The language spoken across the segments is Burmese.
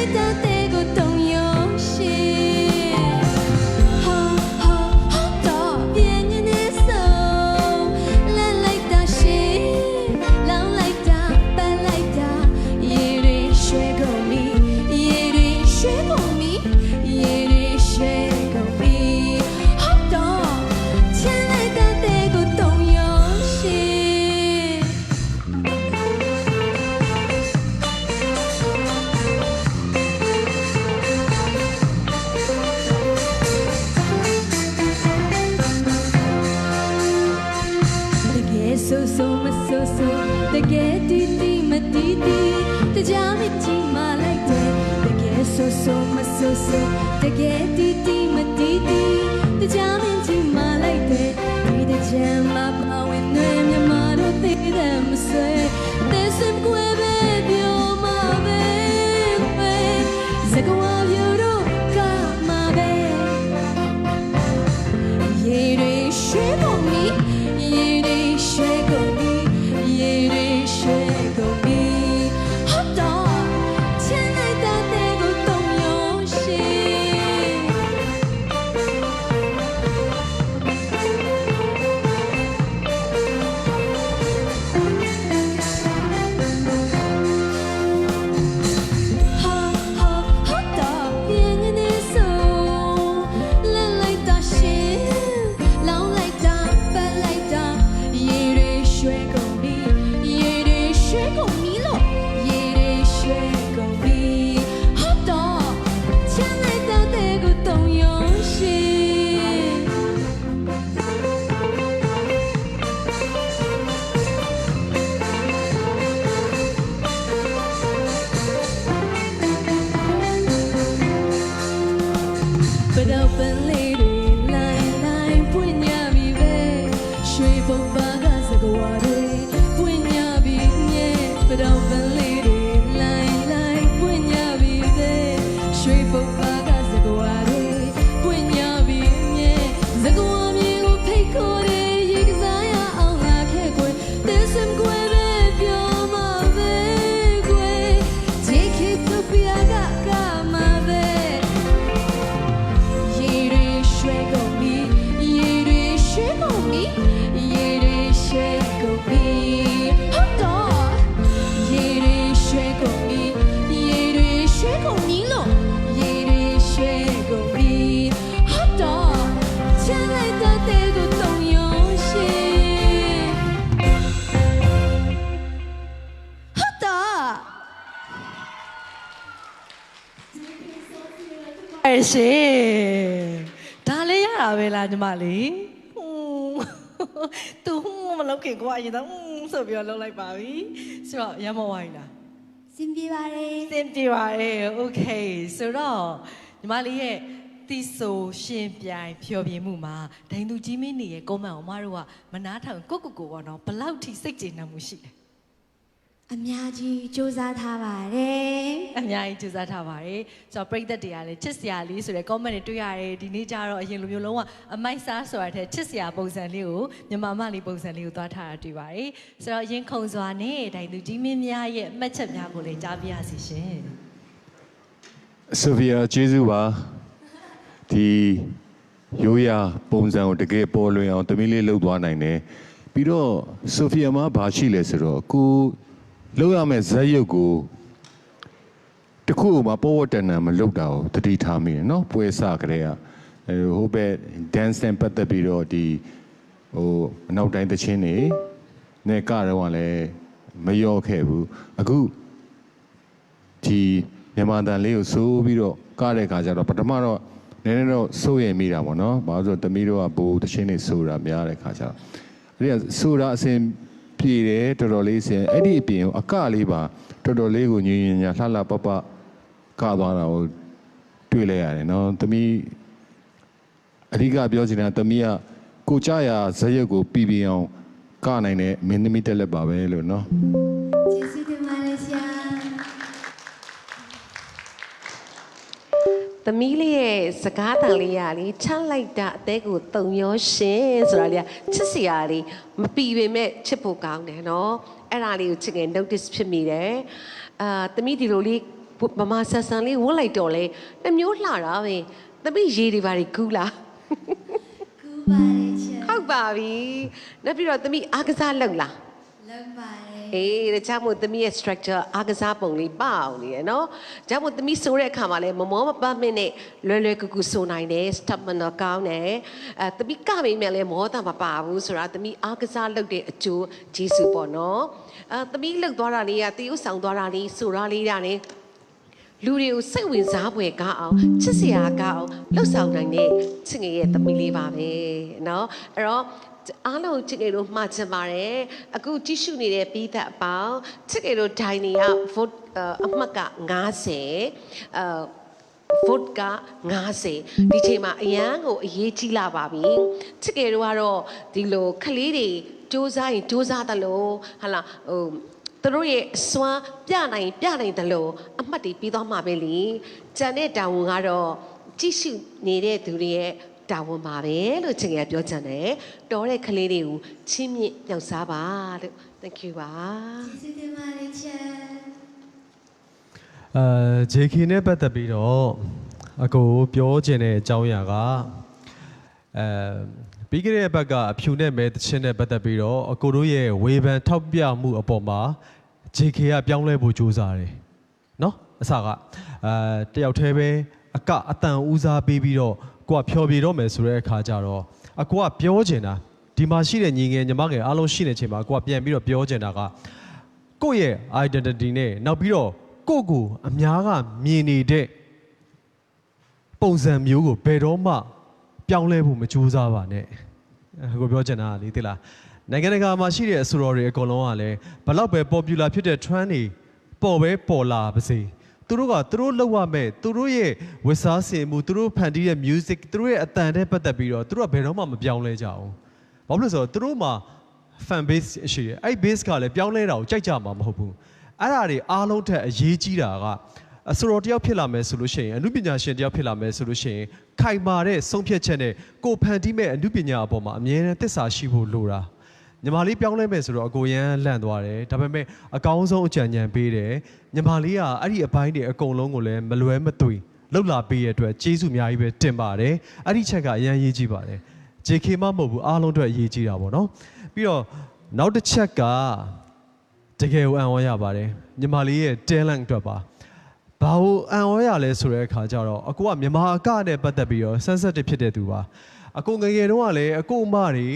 i don't Cuídate. ဆိုဆိုတကယ်တီတီမတီတီတကြမကြီးမလိုက်တယ်တကယ်ဆိုဆိုမဆိုဆိုတကယ်တီတီမတီတီတကြမကြီးမလိုက်တယ်ဒီတကြမှာပါဝင်နေမြမတို့သိတယ်မဆွဲ ရှင်ဒါလေးရတာပဲလားညီမလေးဟွန်းသူဟွန်းမလုပ်ခင်ကိုကအရင်တော့ဟွန်းဆိုပြီးတော့လုပ်လိုက်ပါပြီဆိုတော့ရမဝိုင်းလားစင်ပြေပါတယ်သင်ပြပါရဲ့ okay ဆိုတော့ညီမလေးရဲ့တီဆိုရှင်ပြိုင်ဖြောပြမှုမှာဒိန်သူကြီးမင်းနေရဲ့ကွန်မန့်ကိုအမတို့ကမနာထောင်ကိုကိုကိုပေါ့နော်ဘလောက်ထိစိတ်ကျေနပ်မှုရှိတယ် အများကြီးစူးစမ်းထားပါတယ်အများကြီးကြိုးစားထားပါတယ်ဆိုတော့ပရိသတ်တွေကလည်းချစ်စရာလေးဆိုတဲ့ comment တွေတွေ့ရတယ်ဒီနေ့ကျတော့အရင်လိုမျိုးလုံးဝအမိုက်စားဆိုတာတဲ့ချစ်စရာပုံစံလေးကိုမြန်မာမလေးပုံစံလေးကိုသွားထားတာတွေ့ပါတယ်ဆိုတော့အရင်ခုံစွာနဲ့ဒိုင်သူကြီးမင်းများရဲ့အမှတ်ချက်များကိုလည်းကြားပြရစီရှင်ဆိုဖီယာကျေးဇူးပါဒီရိုးရာပုံစံကိုတကယ်ပေါ်လွင်အောင်တမီးလေးလှုပ်သွားနိုင်တယ်ပြီးတော့ဆိုဖီယာမှာဘာရှိလဲဆိုတော့ကို လှုပ်ရမယ့်ဇက်ရုပ်ကိုတခုမှပေါ်ဝတ်တန်တန်မလှုပ်တာကိုတတိထားမိတယ်နော်ပွဲစကလေးကအဲဟိုဘက် dance နဲ့ပတ်သက်ပြီးတော့ဒီဟိုအနောက်တိုင်းသချင်းတွေနဲ့ကတော့ကလည်းမလျော့ခဲ့ဘူးအခုဒီမြန်မာတန်လေးကိုစိုးပြီးတော့ကားတဲ့ခါကျတော့ပထမတော့နည်းနည်းတော့စိုးရိမ်မိတာပေါ့နော်။ဘာလို့လဲဆိုတော့တမီးတို့ကဘိုးတချင်းတွေဆိုတာများတဲ့ခါကျတော့အဲ့ဒီကဆိုတာအစဉ် ပြေတယ်တော်တော်လေးအစဉ်အဲ့ဒီအပြင်ကိုအကလေးပါတော်တော်လေးကိုညင်ညင်ညာလှလှပပကသွားတာကိုတွေ့လိုက်ရတယ်နော်။တမီးအဓိကပြောချင်တာတမီးကကိုကြရဇရက်ကိုပြီးပြီးအောင်ကနိုင်တဲ့မင်းသမီးတက်လက်ပါပဲလို့နော်။ သမီးလေးရဲ့စကားတန်လေးရလေချမ်းလိုက်တာအသေးကိုတုံရောရှင်ဆိုတာလေးကချစ်စရာလေးမပီပေမဲ့ချစ်ဖို့ကောင်းတယ်နော်အဲ့ဒါလေးကိုချစ်ငယ် notice ဖြစ်မိတယ်အာသမီးဒီလိုလေးမမဆန်ဆန်လေးဝတ်လိုက်တော့လေတစ်မျိုးလှတာပဲသမီးရေတွေပါတွေကူးလားကူပါတယ်ချာဟုတ်ပါပြီနောက်ပြီးတော့သမီးအားကစားလုပ်လား လောက်ပါတယ် အေးဒါကြောင့်မို့သမီးရဲ့ structure အားကစားပုံလေးပအောင်နေရနော်။ဒါကြောင့်မို့သမီးဆိုတဲ့အခါမှာလည်းမမောမပတ်မင်းနဲ့လွယ်လွယ်ကူကူဆိုနိုင်တယ် step မနော်ကောင်းတယ်။အဲသမီးကမိမယ်လည်းမောတာမပါဘူးဆိုတာသမီးအားကစားလုပ်တဲ့အကျိုးဂျေစုပေါ့နော်။အဲသမီးလှုပ်သွားတာလေးကတရုပ်ဆောင်သွားတာလေးဆိုတာလေးဒါနဲ့လူတွေကိုစိတ်ဝင်စားဖွယ်ကောင်းအောင်ချစ်စရာကောင်းအောင်လှုပ်ဆောင်နိုင်တဲ့ချစ်ငယ်ရဲ့သမီးလေးပါပဲเนาะအဲ့တော့ အားလုံးချစ်ကေတို့မှာချင်ပါတယ်အခုကြည့်ရှုနေတဲ့ပြီးသက်အပေါင်းချစ်ကေတို့ဒိုင်နီက vote အမှတ်က90အဲ vote က90ဒီချိန်မှာအရန်ကိုအရေးကြီးလာပါပြီချစ်ကေတို့ကတော့ဒီလိုခလေးတွေစူးစမ်းရင်စူးစမ်းတယ်လို့ဟာလာဟိုသူတို့ရဲ့အစွမ်းပြနိုင်ပြနိုင်တယ်လို့အမှတ်တွေပြီးသွားမှာပဲလေကြံတဲ့တာဝန်ကတော့ကြည့်ရှုနေတဲ့သူတွေရဲ့ တာဝန်ပါပဲလို့ချင်ရပြောချင်တယ်တော်တဲ့ကလေးတွေကိုချင်းမြင့်ညှောက်စားပါလို့ thank you ပါကျေးဇူးတင်ပါတယ်ချာအဲ JK နဲ့ပတ်သက်ပြီးတော့အကိုပြောချင်တဲ့အကြောင်းအရာကအဲပြီးခဲ့တဲ့ဘက်ကအဖြူနဲ့မဲတချင်းနဲ့ပတ်သက်ပြီးတော့အကိုတို့ရဲ့ဝေဖန်ထောက်ပြမှုအပေါ်မှာ JK ကပြောင်းလဲဖို့ကြိုးစားတယ်နော်အစကအဲတယောက်တည်းပဲအကအတန်ဦးစားပေးပြီးတော့ ကိုကဖျော်ပြတော့မယ်ဆိုတဲ့အခါကျတော့အကိုကပြောချင်တာဒီမှာရှိတဲ့ညီငယ်ညီမငယ်အားလုံးရှိနေချိန်မှာကိုကပြန်ပြီးတော့ပြောချင်တာကကိုယ့်ရဲ့ identity နဲ့နောက်ပြီးတော့ကိုယ့်ကိုအများကမြင်နေတဲ့ပုံစံမျိုးကိုဘယ်တော့မှပြောင်းလဲဖို့မကြိုးစားပါနဲ့အဲကိုပြောချင်တာကလေသိလားနိုင်ငံတကာမှာရှိတဲ့အဆိုတော်တွေအကုန်လုံးကလည်းဘလောက်ပဲ popular ဖြစ်တဲ့ trend တွေပေါ်ပဲပေါ်လာပါစေ သူတို့ကသူတို့လောက်ရမဲ့သူတို့ရဲ့ဝတ်စားစင်မှုသူတို့ဖန်တီးတဲ့ music သူတို့ရဲ့အတန်နဲ့ပတ်သက်ပြီးတော့သူတို့ကဘယ်တော့မှမပြောင်းလဲကြအောင်ဘာဖြစ်လို့လဲဆိုတော့သူတို့မှာ fan base ရှိတယ်အဲ့ base ကလည်းပြောင်းလဲတာကိုကြိုက်ကြမှာမဟုတ်ဘူးအဲ့ဒါတွေအားလုံးထက်အရေးကြီးတာကအဆိုတော်တယောက်ဖြစ်လာမယ်ဆိုလို့ရှိရင်အမှုပညာရှင်တယောက်ဖြစ်လာမယ်ဆိုလို့ရှိရင်ခိုင်မာတဲ့ဆုံးဖြတ်ချက်နဲ့ကိုယ်ဖန်တီးမဲ့အမှုပညာအပေါ်မှာအမြဲတမ်းသစ္စာရှိဖို့လိုတာ ညီမလေးပြောင်းလဲမယ်ဆိုတော့အကိုရန်လန့်သွားတယ်ဒါပေမဲ့အကောင်းဆုံးအကြံဉာဏ်ပေးတယ်ညီမလေးကအဲ့ဒီအပိုင်းတွေအကုန်လုံးကိုလည်းမလွဲမသွေလှုပ်လာပေးရတဲ့အတွက်ကျေးဇူးအများကြီးပဲတင်ပါတယ်အဲ့ဒီချက်ကအရန်ရေးကြည့်ပါတယ် JK မမဟုတ်ဘူးအားလုံးအတွက်အရေးကြီးတာပေါ့နော်ပြီးတော့နောက်တစ်ချက်ကတကယ်ကိုအံ့ဩရပါတယ်ညီမလေးရဲ့ talent အတွက်ပါဘာလို့အံ့ဩရလဲဆိုတဲ့အခါကျတော့အကိုကမြန်မာအကနဲ့ပတ်သက်ပြီးတော့ sensitive ဖြစ်တဲ့သူပါအကိုငယ်ငယ်တုန်းကလည်းအကိုအမတွေ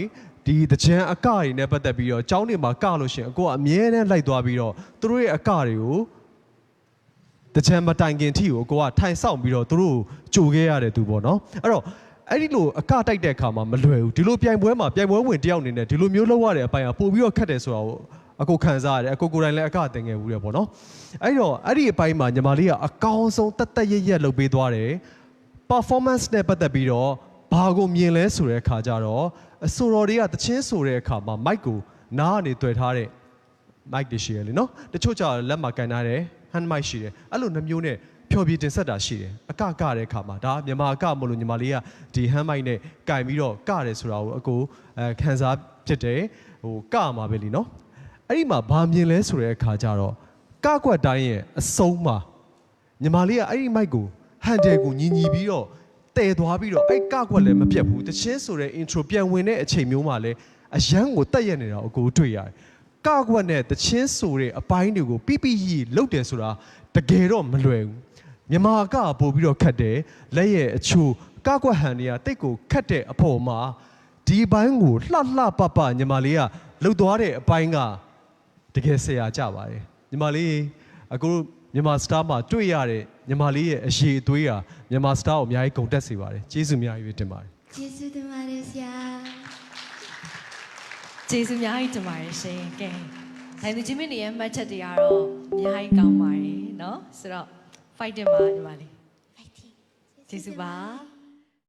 ဒီတကြံအကတွေနဲ့ပတ်သက်ပြီးတော့ကျောင်းတွေမှာကလို့ရှရင်အကိုကအမြဲတမ်းလိုက်သွားပြီးတော့သူတို့ရဲ့အကတွေကိုတချမ်းမတိုင်ခင်ထိကိုကိုကထိုင်ဆောင်ပြီးတော့သူတို့ကြိုခဲ့ရတဲ့သူပေါ့နော်အဲ့တော့အဲ့ဒီလိုအကတိုက်တဲ့အခါမှာမလွယ်ဘူးဒီလိုပြိုင်ပွဲမှာပြိုင်ပွဲဝင်တယောက်အနေနဲ့ဒီလိုမျိုးလုပ်ရတဲ့အပိုင်းကပို့ပြီးတော့ခက်တယ်ဆိုတာကိုအကိုခံစားရတယ်အကိုကိုယ်တိုင်လည်းအကတင်ငယ်ဘူးတယ်ပေါ့နော်အဲ့တော့အဲ့ဒီအပိုင်းမှာညီမလေးကအကောင်းဆုံးတက်တက်ရရက်လုပ်ပေးသွားတယ် performance နဲ့ပတ်သက်ပြီးတော့ ဘာကိုမြင်လဲဆိုတဲ့အခါကျတော့အဆိုတော်တွေကတချင်းဆိုတဲ့အခါမှာ mic ကိုနားကနေတွေ့ထားတဲ့ mic တွေရှိရလေနော်တချို့ကျတော့လက်မှာကန်ထားတယ် hand mic ရှိတယ်အဲ့လိုနှမျိုးနဲ့ဖြော်ပြတင်ဆက်တာရှိတယ်အကကတဲ့အခါမှာဒါမြန်မာအကမလို့ညီမလေးကဒီ hand mic နဲ့ကင်ပြီးတော့ကတယ်ဆိုတာကိုအကိုအဲခန်းစားဖြစ်တယ်ဟိုကမှာပဲလीနော်အဲ့ဒီမှာဘာမြင်လဲဆိုတဲ့အခါကျတော့ကကွက်တိုင်းရဲ့အဆုံးမှာညီမလေးကအဲ့ဒီ mic ကို handle ကိုညီညီပြီးတော့ တည်သွားပြီးတော့အဲ့ကကွက်လည်းမပြတ်ဘူးတချင်းဆိုတဲ့ intro ပြန်ဝင်တဲ့အချိန်မျိုးမှာလည်းအရန်ကိုတက်ရက်နေတာကိုအကိုတွေ့ရတယ်ကကွက်နဲ့တချင်းဆိုတဲ့အပိုင်းတွေကိုပြပြရီလုတ်တယ်ဆိုတာတကယ်တော့မလွယ်ဘူးမြန်မာကပို့ပြီးတော့ခတ်တယ်လက်ရဲ့အချိုးကကွက်ဟန်တွေကတိတ်ကိုခတ်တဲ့အဖို့မှာဒီဘိုင်းကိုလှလှပပညီမလေးကလှုပ်သွားတဲ့အပိုင်းကတကယ်ဆရာကြပါတယ်ညီမလေးအခုမြန်မာစတားမှာတွေ့ရတဲ့ ညီမလေးရဲ့အရေးအသွေးဟာမြန်မာစတားကိုအများကြီးဂုဏ်တက်စေပါတယ်ကျေးဇူးအများကြီးပဲတင်ပါတယ် ကျေးဇူးတင်ပါတယ်ဆရာ ကျေးဇူးအများကြီးတင်ပါတယ်ရှင်ကဲနိုင်သူချင်းမင်းတွေရဲ့မှတ်ချက်တွေကတော့အများကြီးကောင်းပါတယ်เนาะဆိုတော့ fighting ပါညီမလေး fighting ကျေးဇူးပါ